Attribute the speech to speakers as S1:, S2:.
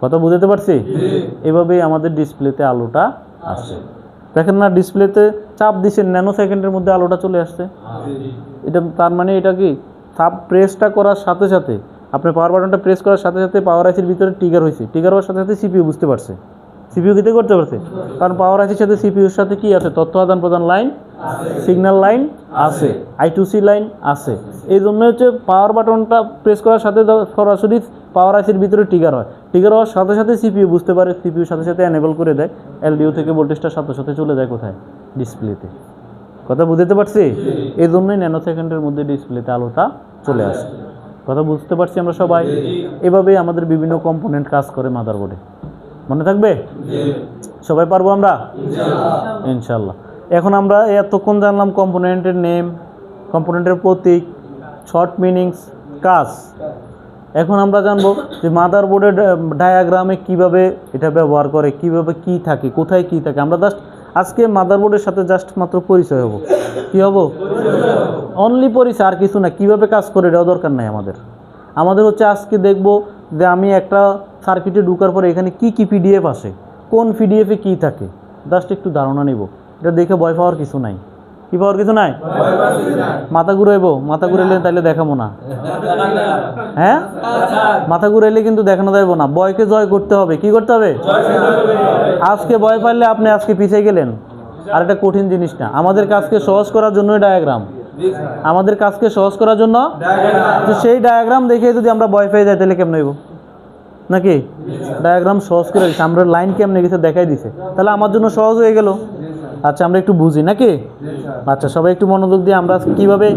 S1: কথা বুঝতে পারছি? এভাবেই আমাদের ডিসপ্লেতে আলোটা আসে। দেখেন না ডিসপ্লেতে চাপ দিচ্ছেন ন্যানো সেকেন্ডের মধ্যে আলোটা চলে আসছে। এটা তার মানে এটা কি? চাপ প্রেসটা করার সাথে সাথে আপনি পাওয়ার বাটনটা প্রেস করার সাথে সাথে পাওয়ার আইসির ভিতরে ট্রিগার হয়েছে। ট্রিগার হওয়ার সাথে সাথে সিপিইউ বুঝতে পারছে। সিপিইউ কিতে করতে পারছে? কারণ পাওয়ার আইসির সাথে সিপিইউর সাথে কি আছে? তথ্য আদান প্রদান লাইন সিগন্যাল লাইন আছে আই টু সি লাইন আছে। এই জন্য হচ্ছে পাওয়ার বাটনটা প্রেস করার সাথে সরাসরি পাওয়ার আইসির ভিতরে ট্রিগার হয়। ট্রিগার হওয়ার সাথে সাথে সিপিইউ বুঝতে পারে সিপিইউর সাথে সাথে এনেবল করে দেয়। এলডিও থেকে ভোল্টেজটা সাথে সাথে চলে যায় কোথায়? ডিসপ্লেতে কথা বুঝতে পারছি? এই জন্যই ন্যানো সেকেন্ডের মধ্যে ডিসপ্লেতে আলোটা চলে আসে। কথা বুঝতে পারছি আমরা সবাই? এভাবেই আমাদের বিভিন্ন কম্পোনেন্ট কাজ করে মাদারবোর্ডে মনে থাকবে? সবাই পারব আমরা? ইনশাল্লাহ। এখন আমরা এতক্ষণ জানলাম কম্পোনেন্টের নেম কম্পোনেন্টের প্রতীক শর্ট মিনিংস কাজ। এখন আমরা জানব যে মাদারবোর্ডের ডায়াগ্রামে কীভাবে এটা ব্যবহার করে, কীভাবে কি থাকে, কোথায় কি থাকে। আমরা জাস্ট আজকে মাদারবোর্ডের সাথে জাস্ট মাত্র পরিচয় হব। কি হব? অনলি পরিচয়, আর কিছু না। কীভাবে কাজ করে, এটাও দরকার নাই আমাদের। আমাদের হচ্ছে আজকে দেখব যে আমি একটা সার্কিটে ঢুকার পরে এখানে কি কি পিডিএফ আসে, কোন পিডিএফে কি থাকে। জাস্ট একটু ধারণা নিব। এটা দেখে ভয় পাওয়ার কিছু নাই। কি পাওয়ার কিছু নাই? মাথা ঘুরাইবো, মাথা ঘুরাইলে তাইলে দেখাবো না। হ্যাঁ? মাথা ঘুরাইলে কিন্তু দেখানো যাইবো না। ভয়কে জয় করতে হবে। কি করতে হবে? আজকে ভয় পাইলে আপনি আজকে পিছিয়ে গেলেন। আর এটা কঠিন জিনিস না। আমাদের কাজকে সহজ করার জন্যই ডায়াগ্রাম আমাদের কাজকে সহজ করার জন্য তো সেই ডায়াগ্রাম দেখে যদি আমরা ভয় পেয়ে যাই, তাহলে কেমন হইব? নাকি? ডায়াগ্রাম সহজ করে দিচ্ছে আমরা লাইন কেমনে গেছে দেখাই দিছে। তাহলে আমার জন্য সহজ হয়ে গেল। আচ্ছা আমরা একটু বুঝি নাকি? আচ্ছা সবাই একটু মনোযোগ দিয়ে আমরা কীভাবে